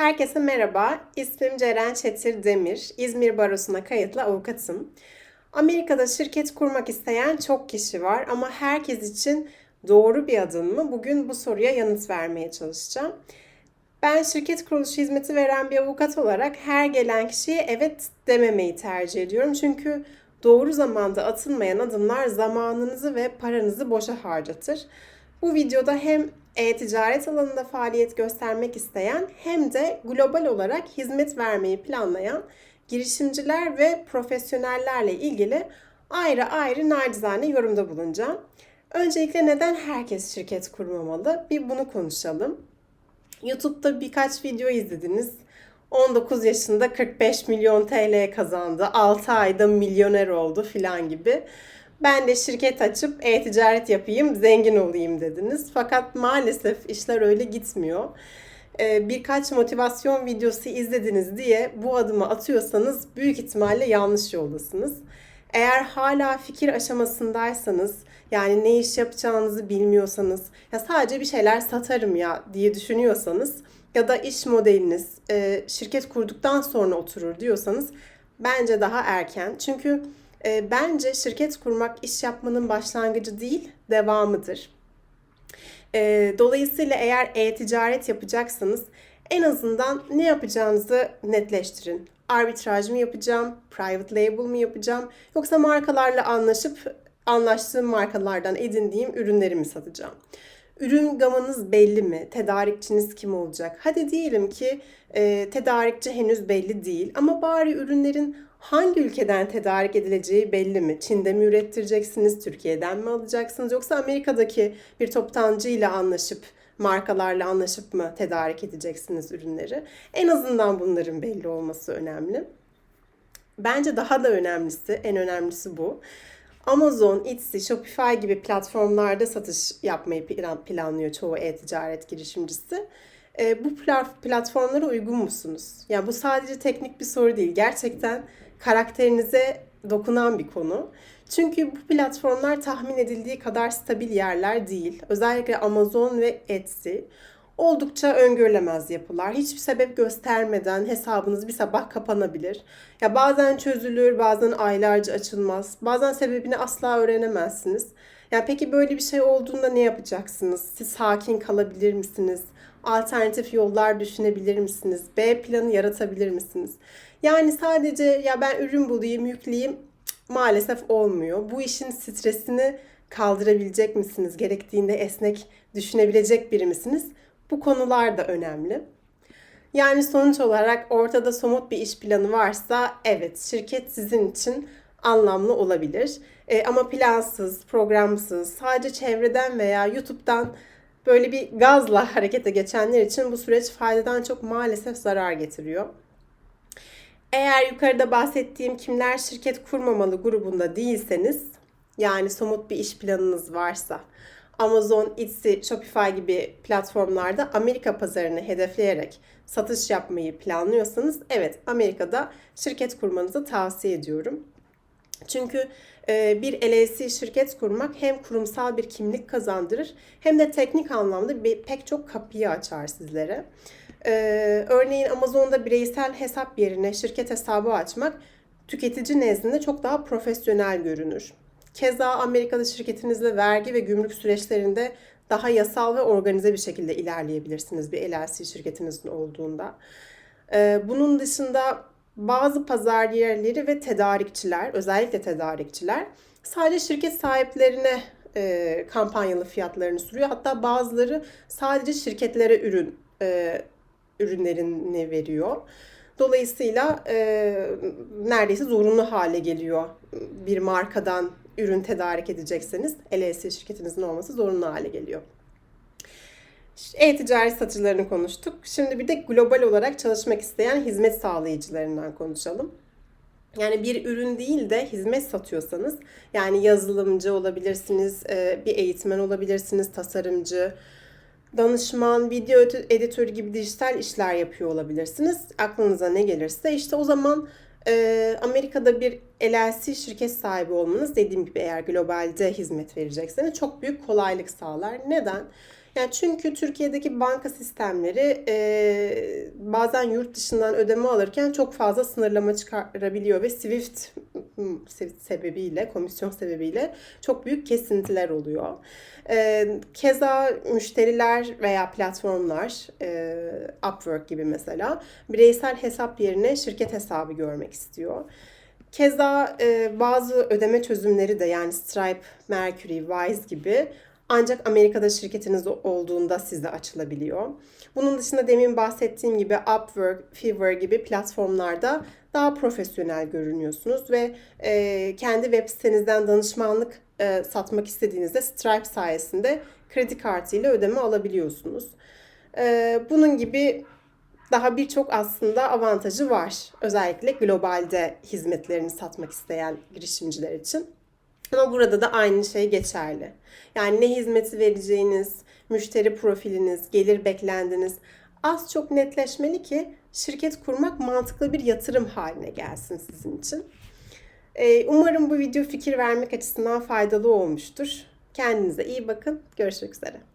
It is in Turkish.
Herkese merhaba. İsmim Ceren Çetir Demir. İzmir Barosu'na kayıtlı avukatım. Amerika'da şirket kurmak isteyen çok kişi var ama herkes için doğru bir adım mı? Bugün bu soruya yanıt vermeye çalışacağım. Ben şirket kuruluşu hizmeti veren bir avukat olarak her gelen kişiye evet dememeyi tercih ediyorum. Çünkü doğru zamanda atılmayan adımlar zamanınızı ve paranızı boşa harcatır. Bu videoda hem e-ticaret alanında faaliyet göstermek isteyen hem de global olarak hizmet vermeyi planlayan girişimciler ve profesyonellerle ilgili ayrı ayrı nacizane yorumda bulunacağım. Öncelikle neden herkes şirket kurmamalı? Bir bunu konuşalım. YouTube'da birkaç video izlediniz. 19 yaşında 45 milyon TL kazandı. 6 ayda milyoner oldu filan gibi. Ben de şirket açıp e-ticaret yapayım, zengin olayım dediniz. Fakat maalesef işler öyle gitmiyor. Ee, birkaç motivasyon videosu izlediniz diye bu adımı atıyorsanız büyük ihtimalle yanlış yoldasınız. Eğer hala fikir aşamasındaysanız, yani ne iş yapacağınızı bilmiyorsanız, ya sadece bir şeyler satarım ya diye düşünüyorsanız ya da iş modeliniz e, şirket kurduktan sonra oturur diyorsanız bence daha erken. Çünkü e, bence şirket kurmak iş yapmanın başlangıcı değil, devamıdır. E, dolayısıyla eğer e-ticaret yapacaksanız en azından ne yapacağınızı netleştirin. Arbitraj mı yapacağım, private label mı yapacağım, yoksa markalarla anlaşıp anlaştığım markalardan edindiğim ürünleri mi satacağım? Ürün gamınız belli mi? Tedarikçiniz kim olacak? Hadi diyelim ki e, tedarikçi henüz belli değil ama bari ürünlerin hangi ülkeden tedarik edileceği belli mi? Çin'de mi ürettireceksiniz, Türkiye'den mi alacaksınız yoksa Amerika'daki bir toptancı ile anlaşıp markalarla anlaşıp mı tedarik edeceksiniz ürünleri? En azından bunların belli olması önemli. Bence daha da önemlisi, en önemlisi bu. Amazon, Etsy, Shopify gibi platformlarda satış yapmayı planlıyor çoğu e-ticaret girişimcisi. E, bu platformlara uygun musunuz? Yani bu sadece teknik bir soru değil. Gerçekten karakterinize dokunan bir konu. Çünkü bu platformlar tahmin edildiği kadar stabil yerler değil. Özellikle Amazon ve Etsy oldukça öngörülemez yapılar. Hiçbir sebep göstermeden hesabınız bir sabah kapanabilir. Ya bazen çözülür, bazen aylarca açılmaz. Bazen sebebini asla öğrenemezsiniz. Ya peki böyle bir şey olduğunda ne yapacaksınız? Siz sakin kalabilir misiniz? Alternatif yollar düşünebilir misiniz? B planı yaratabilir misiniz? Yani sadece ya ben ürün bulayım, yükleyeyim maalesef olmuyor. Bu işin stresini kaldırabilecek misiniz? Gerektiğinde esnek düşünebilecek biri misiniz? Bu konular da önemli. Yani sonuç olarak ortada somut bir iş planı varsa evet şirket sizin için anlamlı olabilir. E, ama plansız, programsız, sadece çevreden veya YouTube'dan böyle bir gazla harekete geçenler için bu süreç faydadan çok maalesef zarar getiriyor. Eğer yukarıda bahsettiğim kimler şirket kurmamalı grubunda değilseniz, yani somut bir iş planınız varsa, Amazon, Etsy, Shopify gibi platformlarda Amerika pazarını hedefleyerek satış yapmayı planlıyorsanız evet Amerika'da şirket kurmanızı tavsiye ediyorum. Çünkü e, bir LLC şirket kurmak hem kurumsal bir kimlik kazandırır hem de teknik anlamda bir, pek çok kapıyı açar sizlere. E, örneğin Amazon'da bireysel hesap yerine şirket hesabı açmak tüketici nezdinde çok daha profesyonel görünür. Keza Amerika'da şirketinizle vergi ve gümrük süreçlerinde daha yasal ve organize bir şekilde ilerleyebilirsiniz bir LLC şirketinizin olduğunda. E, bunun dışında bazı pazar yerleri ve tedarikçiler, özellikle tedarikçiler sadece şirket sahiplerine e, kampanyalı fiyatlarını sürüyor. Hatta bazıları sadece şirketlere ürün e, ürünlerini veriyor. Dolayısıyla e, neredeyse zorunlu hale geliyor bir markadan ürün tedarik edecekseniz LLC şirketinizin olması zorunlu hale geliyor. E-ticaret satıcılarını konuştuk. Şimdi bir de global olarak çalışmak isteyen hizmet sağlayıcılarından konuşalım. Yani bir ürün değil de hizmet satıyorsanız yani yazılımcı olabilirsiniz, e, bir eğitmen olabilirsiniz, tasarımcı, danışman, video editörü gibi dijital işler yapıyor olabilirsiniz. Aklınıza ne gelirse işte o zaman e, Amerika'da bir LLC şirket sahibi olmanız dediğim gibi eğer globalde hizmet verecekseniz çok büyük kolaylık sağlar. Neden? Yani çünkü Türkiye'deki banka sistemleri e, bazen yurt dışından ödeme alırken çok fazla sınırlama çıkarabiliyor ve Swift sebebiyle, komisyon sebebiyle çok büyük kesintiler oluyor. E, keza müşteriler veya platformlar, e, Upwork gibi mesela bireysel hesap yerine şirket hesabı görmek istiyor. Keza e, bazı ödeme çözümleri de yani Stripe, Mercury, Wise gibi ancak Amerika'da şirketiniz olduğunda size açılabiliyor. Bunun dışında demin bahsettiğim gibi Upwork, Fiverr gibi platformlarda daha profesyonel görünüyorsunuz ve e, kendi web sitenizden danışmanlık e, satmak istediğinizde Stripe sayesinde kredi kartıyla ödeme alabiliyorsunuz. E, bunun gibi daha birçok aslında avantajı var. Özellikle globalde hizmetlerini satmak isteyen girişimciler için. Ama burada da aynı şey geçerli. Yani ne hizmeti vereceğiniz, müşteri profiliniz, gelir beklendiniz az çok netleşmeli ki şirket kurmak mantıklı bir yatırım haline gelsin sizin için. Ee, umarım bu video fikir vermek açısından faydalı olmuştur. Kendinize iyi bakın. Görüşmek üzere.